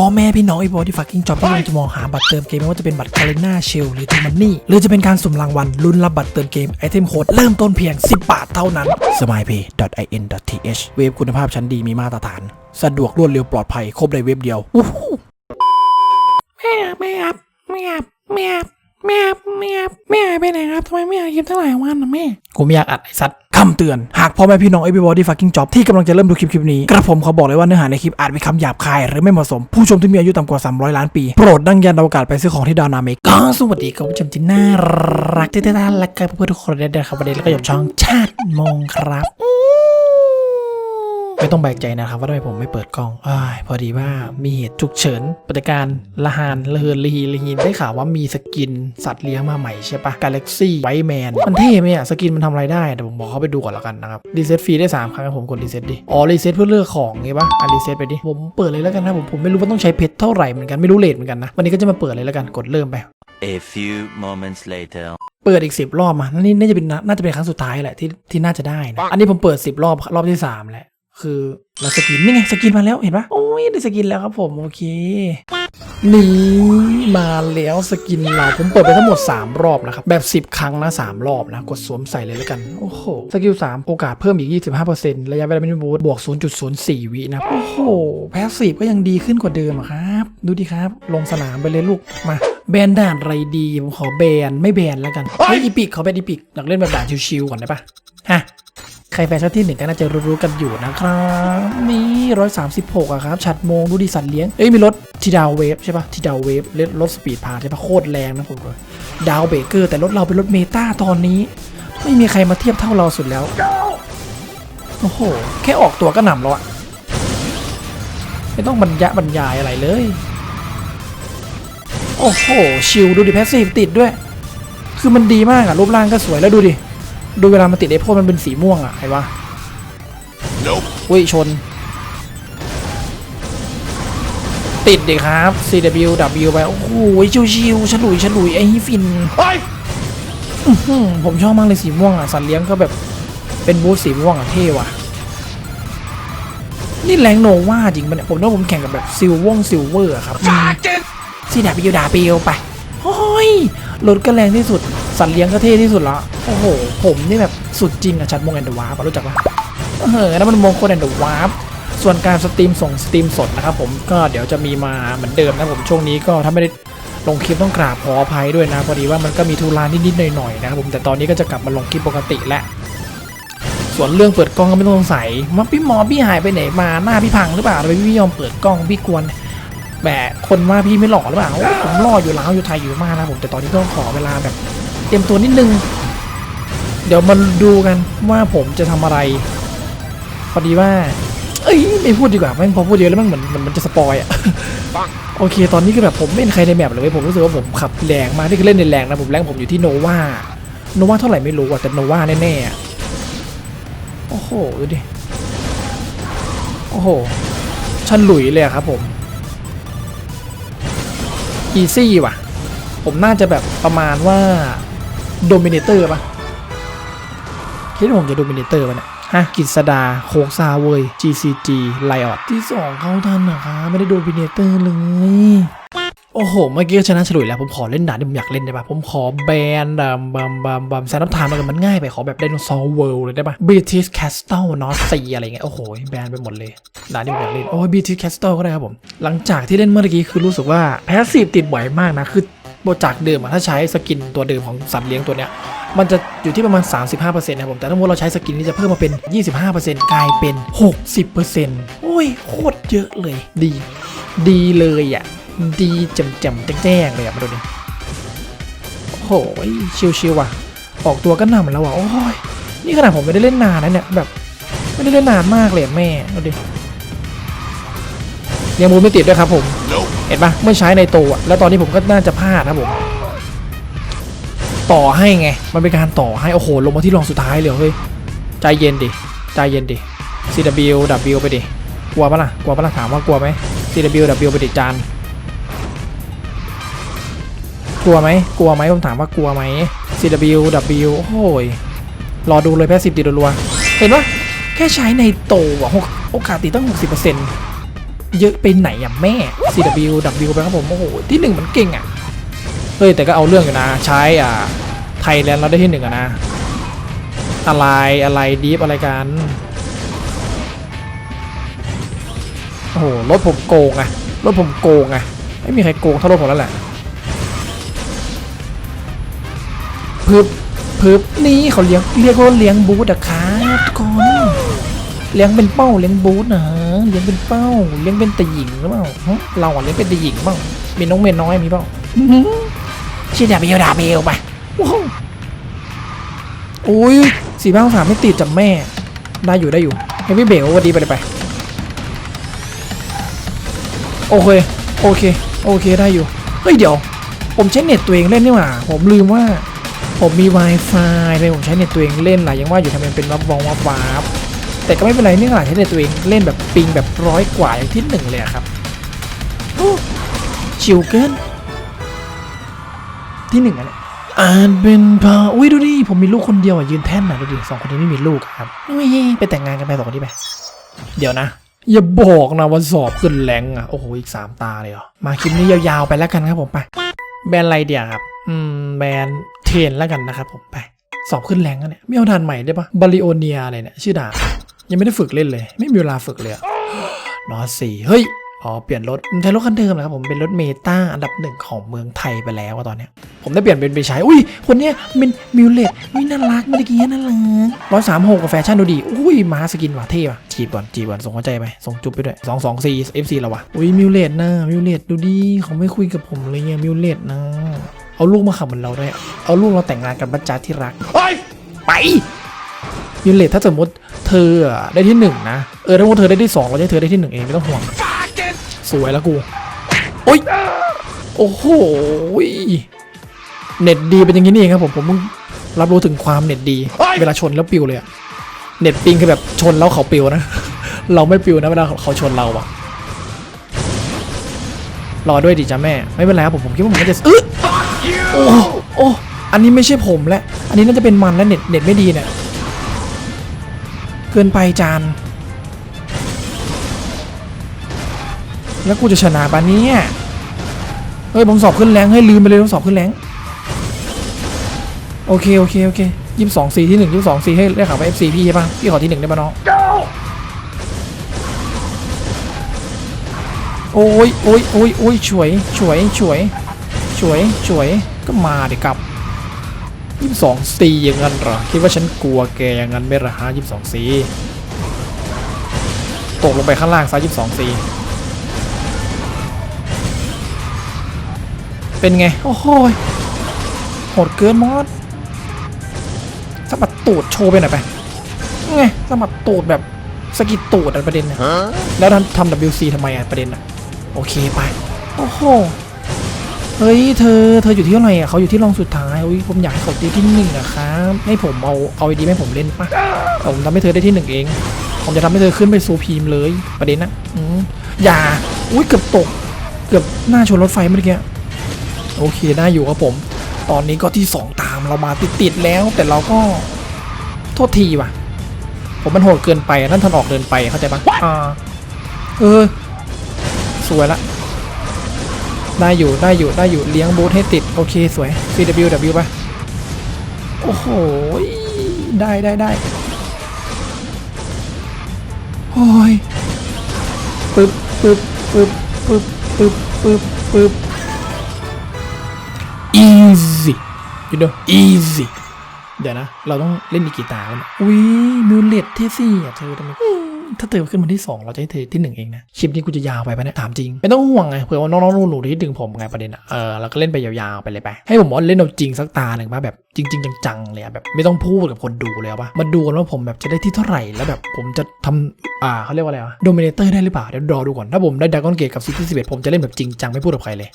พ่อแม่พี่น้องไอ้บอที่ฟักกิ้งจ็อบที่กำลังจะมองหาบัตรเติมเกมไม่ว่าจะเป็นบัตรคาริน่าเชลหรือทูมันนี่หรือจะเป็นการสุ่มรางวัลลุ้นรับบัตรเติมเกมไอเทมโค้ดเริ่มต้นเพียง 10 บาทเท่านั้น smilepay.in.th เว็บคุณภาพชั้นดีมีมาตรฐาน สะดวกรวดเร็วปลอดภัยครบในเว็บเดียวอู้หูแม่แม่ครับแม่ครับแม่ครับแม่ครับ แม่ครับแม่ไปไหนครับทำไมไม่อยากคลิปตั้งหลายวันนะแม่ กูไม่อยากอัดไอ้สัตว์คำเตือน หากพ่อแม่พี่น้อง everybody fucking job ที่กำลังจะเริ่มดูคลิปคลิปนี้ กระผมขอบอกเลยว่าเนื้อหาในคลิปอาจมีคำหยาบคาย หรือไม่เหมาะสม ผู้ชมที่มีอายุต่ำกว่า 300 ล้านปี โปรดดังยันอวกาศไปซื้อของที่ดาวนาเมกก็สวัสดีครับผู้ชมที่น่ารักที่ท่านและก็เพื่อนทุกคนได้ๆครับวันนี้แล้วก็อยู่กับช่องชาติมงครับ ไม่ต้องแบกใจนะครับว่าทำไมผมไม่เปิดกล้องอ้ายพอดีว่ามีเหตุฉุกเฉินปฏิการละหานละเฮินละฮีละฮีได้ข่าวว่ามีสกินสัตว์เลี้ยงมาใหม่ใช่ปะ Galaxy White Man มันเท่ไหมอะสกินมันทำอะไรได้เดี๋ยวผมบอกเขาไปดูก่อนแล้วกันนะครับรีเซ็ตฟรีได้ 3 ครั้งผมกดรีเซ็ตดิอ๋อรีเซ็ตเพื่อเลือกของไงปะอะรีเซ็ตไปดิผมเปิดเลยแล้วกันนะผมผมไม่รู้ว่าต้องใช้เพชรเท่าไหร่เหมือนกันไม่รู้เลทเหมือนกันนะวันนี้ก็จะมาเปิดเลยแล้วกันกดเริ่มไป A few moments later. เปิดอีกสิบรอบมานี่น่าจะเป็นน่าจะเป็นครั้งสุดท้ายแหละที่ที่น่าจะได้นะอันนี้ผมเปิดสิบรอบรอบที่สามแหละ คือแล้วสกินนี่ไงสกินมาแล้วเห็นปะโอ้ยได้สกินแล้วครับผมโอเคนี่มาแล้วสกินเราผมเปิดไปทั้งหมด 3 รอบนะครับ แบบ 10 ครั้งนะ3รอบนะ กดสวมใส่เลยแล้วกัน โอ้โห สกิล 3 โอกาสเพิ่มอีก 25%ระยะเวลาเป็นบูทบวก 0.04 วินะ โอ้โห แพสซีฟก็ยังดีขึ้นกว่าเดิมครับ ดูดิครับ ลงสนามไปเลยลูกมาแบนด่านไรดี ผมขอแบนไม่แบนแล้วกันเฮ้ยอีปิกขาเป็นอีปิกอยากเล่นแบบด่านชิวๆก่อนได้ปะฮะ ครแฟชั่นที่หนึ่งก็น่าจะรู้ๆกันอยู่นะครับนี่ร้อยสามสิบหกอะครับชัดโมงดูดิสัตว์เลี้ยง เอ้ยมีรถทีดาวเวฟใช่ปะทีดาวเวฟรถรถสปีดพาใช่ปะโคตรแรงนะผมเลยดาวเบเกอร์ แต่รถเราเป็นรถเมตาตอนนี้ ไม่มีใครมาเทียบเท่าเราสุดแล้ว โอ้โห แค่ออกตัวก็หนำแล้วอะไม่ต้องบรรยะบรรยายอะไรเลย โอ้โห ชิลดูดิแพสซีฟติดด้วย คือมันดีมากอะรูปร่างก็สวยแล้วดูดิ ดูเวลามันติดไอพ่นมันเป็นสีม่วงอะเห็นปะ Nope. อุ้ยชน ติดดิครับ CWW ไปโอ้โหชิวๆฉลุยฉลุยไอ้ฟินอื้อหือผมชอบมากเลยสีม่วงอะ สัตว์เลี้ยงก็แบบเป็นบูธสีม่วงอะเท่ว่ะ นี่แรงโนวาจริงปะเนี่ย ผมว่าผมแข่งกับแบบซิลวงซิลเวอร์อะครับ CWW ไปโอ้ยรถก็แรงที่สุด สัตว์เลี้ยงก็เท่ที่สุดละโอ้โห ผมนี่แบบสุดจริงอะชัดมงแอนด์วาร์ปรู้จักปะเออนั่นมันมงคลแอนด์วาร์ปส่วนการสตรีมส่งสตรีมสดนะครับผมก็เดี๋ยวจะมีมาเหมือนเดิมนะผมช่วงนี้ก็ถ้าไม่ได้ลงคลิปต้องกราบขออภัยด้วยนะพอดีว่ามันก็มีทุรานนิดๆหน่อยๆนะครับผมแต่ตอนนี้ก็จะกลับมาลงคลิปปกติแล้วส่วนเรื่องเปิดกล้องก็ไม่ต้องสงสัยว่าพี่หมอพี่หายไปไหนมาหน้าพี่พังหรือเปล่าทำไมพี่ยอมเปิดกล้องพี่กวนแบบคนว่าพี่ไม่หล่อหรือเปล่าผมหล่ออยู่แล้วอยู่ไทยอยู่มากนะผมแต่ตอนนี้ต้องขอเวลาแบบ เตรียมตัวนิดนึง เดี๋ยวมาดูกันว่าผมจะทำอะไรพอดีว่า เอ้ยไม่พูดดีกว่าแม่งพอพูดเยอะแล้วแมันเหมือนมันมันจะสปอยอะโอเค ตอนนี้ก็แบบผมไม่เป็นใครในแมปเลยผมรู้สึกว่าผมขับแรงมากที่เล่นในแรงนะผมแรงผมอยู่ที่โนวาโนวาเท่าไหร่ไม่รู้อะแต่โนวาแน่ๆอะโอ้โหดูดิโอ้โหชันหลุยเลยครับผมอีซี่ว่ะ ผมน่าจะแบบประมาณว่า โดมิเนเตอร์ปะคิดว่าผมจะโดมิเนเตอร์ปะเนี่ยฮะกิษดาโคกซาเวย GCG ไลออดที่สองเข้าทันนะคะไม่ได้โดมิเนเตอร์เลย โอ้โห เมื่อกี้ชนะฉลุยแล้ว ผมขอเล่นด่านที่ผมอยากเล่นได้ปะผมขอแบนดัมบัมบัมบัมแซนด์ทามมันมันง่ายไปขอแบบไดโนเสาร์เวิลด์เลยได้ปะ British Castle นอสซีอะไรเงี้ย โอ้โห แบนไปหมดเลยด่านที่ผมอยากเล่น โอ้ย British Castle ก็ได้ครับผม หลังจากที่เล่นเมื่อกี้คือรู้สึกว่าแพสซีฟติดบ่อยมากนะคือ โปรจากเดิมอะถ้าใช้สกินตัวเดิมของสัตว์เลี้ยงตัวเนี้ยมันจะอยู่ที่ประมาณ 35%นะครับผมแต่ถ้าสมมติเราใช้สกินนี้จะเพิ่มมาเป็น 25%กลายเป็น 60%โอ้ยโคตรเยอะเลย ดี ดีเลยอะ ดีจำจำแจ้งเลยอะมาดูดิโอ้โหชิวๆว่ะ ออกตัวก็นำแล้วว่ะโอ้ยนี่ขนาดผมไม่ได้เล่นนานนะเนี่ยแบบไม่ได้เล่นนานมากเลยแม่ดูดิยังมูไม่ติดด้วยครับผม เห็นปะเมื่อใช้ในตัวอะแล้วตอนนี้ผมก็น่าจะพลาดนะผมต่อให้ไง มันเป็นการต่อให้โอ้โหลงมาที่รองสุดท้ายเลยเฮ้ยใจเย็นดิใจเย็นดิ CW W ไปดิกลัวปะล่ะกลัวปะล่ะถามว่ากลัวไหม CW W ไปดิจานกลัวไหมกลัวไหมผมถามว่ากลัวไหม CW W โอ้โหยรอดูเลยแพ้สซีฟติดรัวเห็นปะแค่ใช้ในโตวอะหกโอกาสติดตั้ง 60%โเยอะไปไหนอะแม่ CW W ไปครับผม โอ้โห ที่หนึ่งมันเก่งอะ เฮ้ย แต่ก็เอาเรื่องอยู่นะ ใช้อ่าไทยแลนด์เราได้ที่หนึ่งอะนะ อะไรอะไรดีฟอะไรกัน โอ้โห รถผมโกงอะรถผมโกงอะไม่มีใครโกงเท่ารถผมแล้วแหละพึบพึบนี่เขาเลี้ยงเรียกว่าเลี้ยงบูธอะครับทุกคนเลี้ยงเป็นเป้าเลี้ยงบูธนะ เลี้ยงเป็นเป้าเลี้ยงเป็นตะหญิงหรือเปล่าฮะเราอะเลี้ยงเป็นตะหญิงเปล่ามีน้องเมนน้อยมีเปล่าอื้อหือเชียร์ดาเบลดาเบลไปว้าวอุ้ยสี่บ้าสามไม่ติดจับแม่ ได้อยู่ได้อยู่เฮฟวี่เบรกวันดีไปเลยไปโอเคโอเคโอเคได้อยู่เฮ้ยเดี๋ยว ผมใช้เน็ตตัวเองเล่นนี่หว่าผมลืมว่า ผมมี Wi-Fi เลยผมใช้เน็ตตัวเองเล่นหลายยังว่าอยู่ทำไมเป็นวับวองวับวาบ แต่ก็ไม่เป็นไรเนี่ขนาดใช้เน็ตตัวเองเล่นแบบปิงแบบร้อยกว่าอย่างที่หนึ่งเลยครับโอ้ชิวเกินที่หนึ่งอะเนี่ยอาจเป็นพาอุ้ยดูดิผมมีลูกคนเดียวอะยืนแท่นน่ะดูดิสองคนนี้ไม่มีลูกครับอุ้ยไปแต่งงานกันไปสองคนนี้ไปเดี๋ยวนะ อย่าบอกนะว่าสอบขึ้นแรงอะโอ้โหอีกสามตาเลยเหรอมาคลิปนี้ยาวๆไปแล้วกันครับผมไป แบรนด์อะไรเดียครับ อืมแบรนด์เทนแล้วกันนะครับผมไปสอบขึ้นแรงแล้วเนี่ยไม่เอาด่านใหม่ได้ปะบาริโอเนียอะไรเนี่ยชื่อด่าน ยังไม่ได้ฝึกเล่นเลย ไม่มีเวลาฝึกเลยอะนอสี่เฮ้ยอ๋อเปลี่ยนรถใช้รถคันเดิมนะครับผมเป็นรถเมตาอันดับหนึ่งของเมืองไทยไปแล้วอะตอนเนี้ยผมได้เปลี่ยนเป็นไปใช้อุ้ยคนเนี้ยเป็นมิวเลตอุ้ยน่ารักเมื่อกี้น่ารักร้อยสามหกกับแฟชั่นดูดีอุ้ยมาสกินว่ะเท่ว่ะจีบก่อนจีบก่อนส่งหัวใจไปส่งจุ๊บไปด้วยสองสองซีเอฟซีเราว่ะอุ้ยมิวเลตนะมิวเลตดูดีเขาไม่คุยกับผมเลยเนี่ยมิวเลตนะเอาลูกมาขับเหมือนเราด้วยอะเอาลูกเราแต่งงานกับบัจจาที่รักไปมิวเลตถ้าสมมติ เธอได้ที่หนึ่งนะ เออถ้าสมมติเธอได้ที่สองเราจะเธอได้ที่หนึ่งเองไม่ต้องห่วง สวยแล้วกู โอ้ย โอ้โห เน็ตดีเป็นอย่างนี้นี่เองครับผมผมเพิ่งรับรู้ถึงความเน็ตดี เวลาชนแล้วปิวเลยอะเน็ตปิงคือแบบชนแล้วเขาปิวนะ เราไม่ปิวนะเวลาเขาชนเราอะรอด้วยดิจ้าแม่ ไม่เป็นไรครับผมผมคิดว่าผมจะอึโอ้โอ้อันนี้ไม่ใช่ผมแล้วอันนี้น่าจะเป็นมันแล้วเน็ตเน็ตไม่ดีเนี่ย เกินไปจาน แล้วกูจะชนะปะเนี่ยเฮ้ยผมสอบขึ้นแรงเฮ้ลืมไปเลยผมสอบขึ้นแรงโอเคโอเคโอเคยี่สิบสองสี่ที่หนึ่งยี่สิบสองสี่ให้ได้ข่าวว่าเอฟซีพี่ใช่ปะพี่ขอที่หนึ่งได้ปะน้องโอ้ยโอ้ยโอ้ยโอ้ยช่วยช่วยช่วยช่วยช่วยก็มาเด็กกลับ ยี่สิบสองสี่อย่างนั้นเหรอ คิดว่าฉันกลัวแกอย่างนั้นไม่เหรอฮะยี่สิบสองสี่ตกลงไปข้างล่างซะยี่สิบสองสี่เป็นไง โอ้โหยโหดเกินมอสสะบัดตูดโชว์ไปหน่อยไปไงสะบัดตูดแบบสะกิดตูดอะประเด็นนะแล้วทำทำ WC ทำไมอะประเด็นอะโอเคไป โอ้โห เฮ้ยเธอเธออยู่ที่เท่าไหร่อะเขาอยู่ที่รองสุดท้ายอุ้ยผมอยากให้เขาได้ที่หนึ่งอะครับให้ผมเอาเอาไอดีให้ผมเล่นปะผมทำให้เธอได้ที่หนึ่งเอง ผมจะทำให้เธอขึ้นไปซูพีมเลยประเด็นนะอืมอย่าอุ้ยเกือบตก เกือบหน้าชนรถไฟเมื่อกี้โอเคได้อยู่ครับผม ตอนนี้ก็ที่2ตามเรามาติดๆแล้วแต่เราก็โทษทีว่ะ ผมมันโหดเกินไปอะนั่นทันออกเดินไปเข้าใจปะอ่าเออสวยละ ได้อยู่ได้อยู่ได้อยู่เลี้ยงบูธให้ติด โอเคสวย CWW ไปโอ้โห ได้ได้ได้โอ้ยปึ๊บปึ๊บปึ๊บปึ๊บปึ๊บปึ๊บปึ๊บ easy you know easy เดี๋ยวนะ เราต้องเล่นอีกีตาแล้วเนี่ยอุ้ยมิวเลตที่สี่อะเธอทำไม ถ้าเธอขึ้นมาที่สองเราจะให้เธอที่หนึ่งเองนะคลิปนี้กูจะยาวไปปะเนี่ยถามจริง ไม่ต้องห่วงไงเผื่อว่าน้องๆหนูๆที่ดึงผมไงประเด็นอะเออเราก็เล่นไปยาวๆไปเลยไปให้ผมว่าเล่นเอาจริงสักตาหนึ่งป่ะแบบจริง ๆ จังๆเลยอะแบบไม่ต้องพูดกับคนดูเลยป่ะมาดูกันว่าผมแบบจะได้ที่เท่าไหร่แล้วแบบผมจะทำอ่าเขาเรียกว่าอะไรวะโดมิเนเตอร์ได้หรือเปล่าเดี๋ยวรอดูก่อนถ้าผมได้ดากอนเกตกับซิตี้สิบเอ็ดผมจะเล่นแบบจริงจังไม่พูดกับใครเลย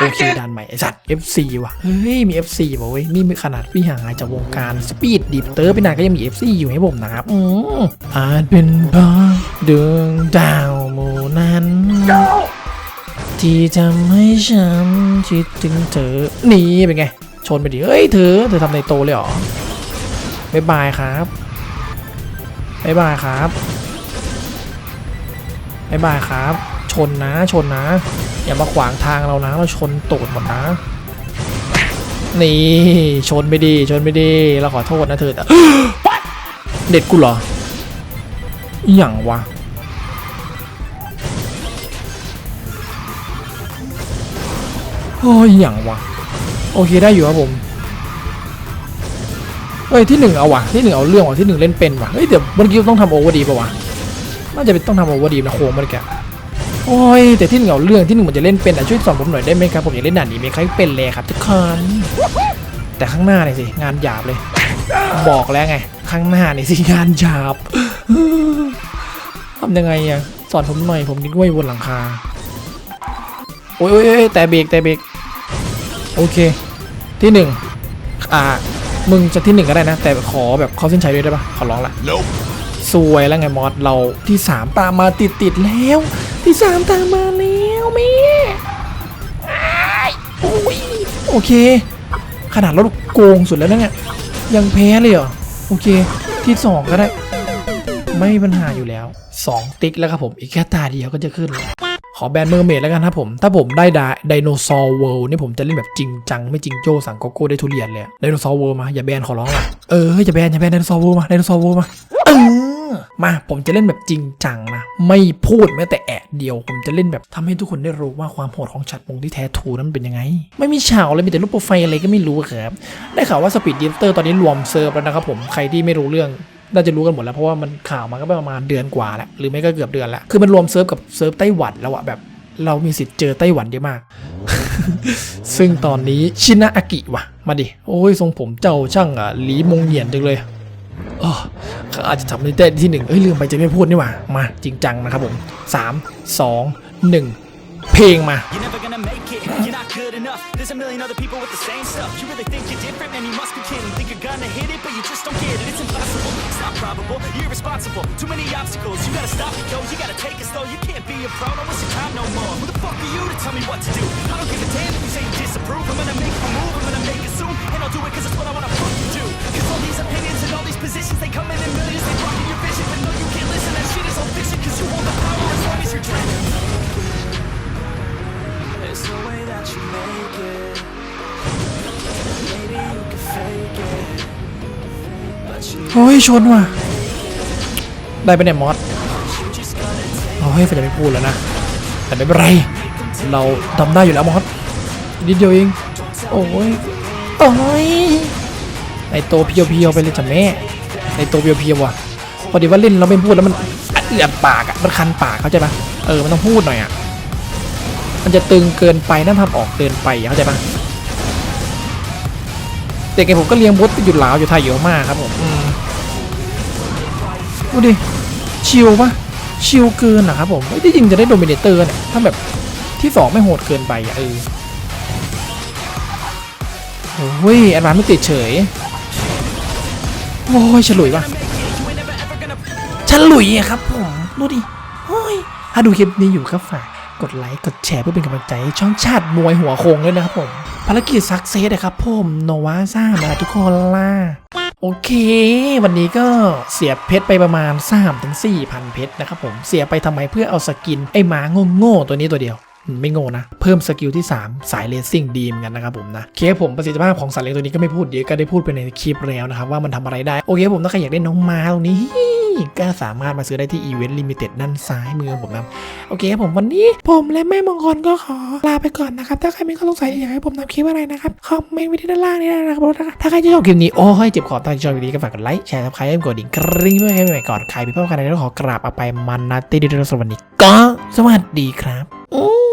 โอเคดันใหม่ไอสัตว์ FC ว่ะ เฮ้ย มี FC ว่ะเว้ย นี่มีขนาดพี่ห่างหายจากวงการสปีดดิฟเตอร์ไปนานก็ยังมี FC อยู่ให้ผมนะครับ อืมอาจเป็นเพราะดวงดาวหมู่นั้น ที่ทำให้ฉันคิดถึงเธอ นี่เป็นไง ชนไปดิ เฮ้ย เธอ เธอทำในโตเลยเหรอบ๊ายบายครับบ๊ายบายครับบ๊ายบายครับ ชนนะ ชนนะ อย่ามาขวางทางเรานะ เราชนตูดหมดนะ นี่ชนไม่ดี ชนไม่ดี เราขอโทษนะเธอแต่เด็ดกูเหรออหย่างวะโอ้ยอย่างวะโอเคได้อยู่ครับผมเอ้ยที่หนึ่งเอาวะที่หนึ่งเอาเรื่องวะที่หนึ่งเล่นเป็นวะเฮ้ยเดี๋ยวเมื่อกี้ต้องทำโอเวอร์ดีป่าวะน่าจะเป็นต้องทำโอเวอร์ดีนะโค้งเมื่อกี้ โอ้ย แต่ที่หนึ่งเอาเรื่องที่หนึ่งมันจะเล่นเป็นอะช่วยสอนผมหน่อยได้ไหมครับ ผมอยากเล่นด่านนี้ไหมใครเป็นเลยครับทุกคนแต่ข้างหน้าเนี่ยสิ งานหยาบเลย บอกแล้วไง ข้างหน้าเนี่ยสิ งานหยาบทำยังไงอะสอนผมหน่อยผมนิดว่าอยู่บนหลังคาโอ้ยโอ้ยโอ้ยแต่เบรกแต่เบรกโอเค ที่หนึ่งอ่ามึงจะที่หนึ่งก็ได้นะ แต่ขอแบบเข้าเส้นชัยด้วยได้ปะขอร้องละ Nope. สวยแล้วไงมอสเราที่สามตามมาติดติดๆแล้ว ที่สามตามมาแล้วแม่อ้ายโอ้ยโอเค ขนาดเราโกงสุดแล้วนะเนี่ยยังแพ้เลยเหรอ โอเค ที่สองก็ได้ ไม่มีปัญหาอยู่แล้วสองติ๊กแล้วครับผม อีกแค่ตาเดียวก็จะขึ้นแล้วขอแบนเมอร์เมดแล้วกันครับผม ถ้าผมได้ไดไดโนเสาร์เวิลด์นี่ผมจะเล่นแบบจริงจัง ไม่จริงโจ้สั่งโกโก้ได้ทุเรียนเลยไดโนเสาร์เวิลด์มา อย่าแบนขอร้องละเอออย่าแบนอย่าแบนไดโนเสาร์เวิลด์มาไดโนเสาร์เวิลด์มาเออ มาผมจะเล่นแบบจริงจังนะ ไม่พูดแม้แต่แอะเดียว ผมจะเล่นแบบทำให้ทุกคนได้รู้ว่าความโหดของฉัดมงที่แท้ทูนั้นเป็นยังไง ไม่มีฉากเลยมีแต่รูปโปรไฟล์อะไรก็ไม่รู้ครับ ได้ข่าวว่าสปีดดิฟเตอร์ตอนนี้รวมเซิร์ฟแล้วนะครับผมใครที่ไม่รู้เรื่องน่าจะรู้กันหมดแล้วเพราะว่ามันข่าวมาก็ประมาณเดือนกว่าแล้วหรือไม่ก็เกือบเดือนแล้วคือมันรวมเซิร์ฟกับเซิร์ฟไต้หวันแล้วอะแบบเรามีสิทธิ์เจอไต้หวันเยอะมาก ซึ่งตอนนี้ชินาอากิวะมาดิ โอ้ยทรงผมเจ้าช่างอะหลีมงเหยียนจังเลย เขาอาจจะทำได้ที่หนึ่งเอ้ยลืมไปจะไม่พูดนี่หว่า มาจริงจังนะครับผมสามสองหนึ่งเพลงมา You're not probable. You're irresponsible, too many obstacles. You gotta stop it, yo. You gotta take it slow. You can't be a pro, don't waste your time no more. Who the fuck are you to tell me what to do? I don't give a damn if you say you disapprove. I'm gonna make a move, I'm gonna make it soon, and I'll do it 'cause it's what I wanna fucking do. 'Cause all these opinions and all these positions, they come in in millions, they block your vision. But no, you can't listen. That shit is all fiction 'cause you hold the power as long as you're dreaming. There's no way that you make it. Maybe you can fake it. But you โอ้ยชนว่ะ ได้ไปเนี่ยมอส just gotta take โอ้ยจะไม่พูดแล้วนะ แต่ไม่เป็นไร เราทำได้อยู่แล้วมอสนิดเดียวเอง โอ้ยโอ้ยในตัวเพียวๆไปเลยจ้ะแม่ในตัวเพียวๆว่ะ พอดีว่าเล่นเราไม่พูดแล้วมันเอือดปากอะมันคันปากเข้าใจปะเออ มันต้องพูดหน่อยอะมันจะตึงเกินไปน่าทำออกเกินไปเข้าใจปะ เด็กไงผมก็เลี้ยงบดอยู่ลาวอยู่ไทยเยอะมากครับผมอืมดูดิชิลปะชิลเกินอะครับผมไม่ได้จริงจะได้โดมิเนเตอร์เนี่ยถ้าแบบที่สองไม่โหดเกินไปอะเออโอ้ยแอดวานไม่ติดเฉยโอ้ยฉลุยปะ make it. You ain't never ever gonna ฉลุยอะครับผมดูดิโอ้ยถ้าดูคลิปนี้อยู่ก็ฝาก กดไลค์ กดแชร์เพื่อเป็นกำลังใจช่องชาติมวยหัวโคงด้วยนะครับผม ภารกิจสักเซสนะครับผมโนวาซ่ามาทุกคนล่ะโอเค วันนี้ก็เสียเพชรไปประมาณ 3-4ถึง4,000เพชรนะครับผมเสียไปทำไมเพื่อเอาสกิน ไอ้หมาโง่ๆตัวนี้ตัวเดียวไม่โง่นะ เพิ่มสกิลที่ 3 สายเลสซิ่งดีเหมอนกันนะครับผมนะ เคผมประสิทธิภาพของสัตว์เลี้ยงตัวนี้ก็ไม่พูดเดี๋ยวก็ได้พูดไปในคลิปแล้วนะครับว่ามันทำอะไรได้ โอเคผมถ้าใครอยากได้น้องมาตรงนี้ ก็สามารถมาซื้อได้ที่อีเวนต์ลิมิเต็ดด้านซ้ายมือผมนะโอเคครับผมวันนี้ผมและแม่มงคลก็ขอลาไปก่อนนะครับ ถ้าใครมีข้อสงสัยอยากให้ผมทำคลิปอะไรนะครับคอมเมนต์ไว้ที่ด้านล่างนี้นะครับถ้าใครที่ชอบคลิปนี้โอ้ยเจ็บคอถ้าชอบคลิปนี้ก็ฝากกดไลค์แชร์ซับสไครต์กดดิ่งกริ๊งเพื่อให้ใหม่ๆก่อนใครพี่พ่อใครก็ขอกราบอาไปมันนะตีดีๆสวัสดีก็สวัสดีครับ